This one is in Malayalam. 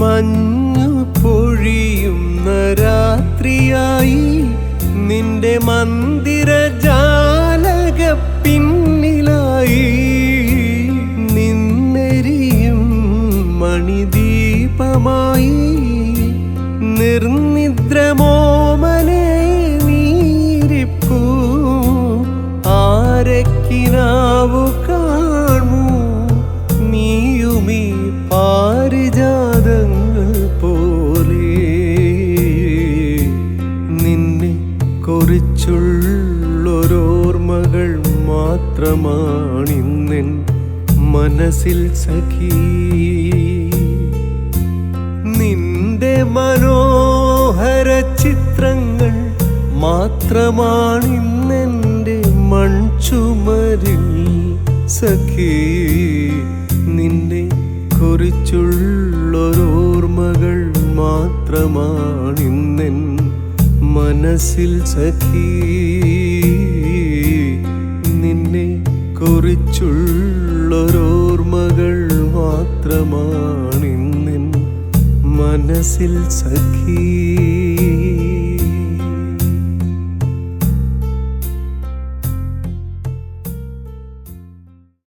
മഞ്ഞു പൊഴിയുന്ന രാത്രിയായി നിന്റെ മന്ദിര ജാലക പിന്നിലായി നിന്നെരിയും മണിദീപമായി കുറിച്ചുള്ളൊരോർമ്മകൾ മാത്രമാണിന്നെൻ മനസ്സിൽ സഖീ. നിന്റെ മനോഹര ചിത്രങ്ങൾ മാത്രമാണിന്നെന്റെ മൺചുമരിൽ സഖി. നിന്നെ കുറിച്ചുള്ളൊരോർമ്മകൾ മാത്രമാണിന്നെൻ മനസ്സിൽ സഖി നിന്നെ കുറിച്ചുള്ളൊരോർമ്മകൾ മാത്രമാണിന്നിൻ മനസ്സിൽ സഖീ.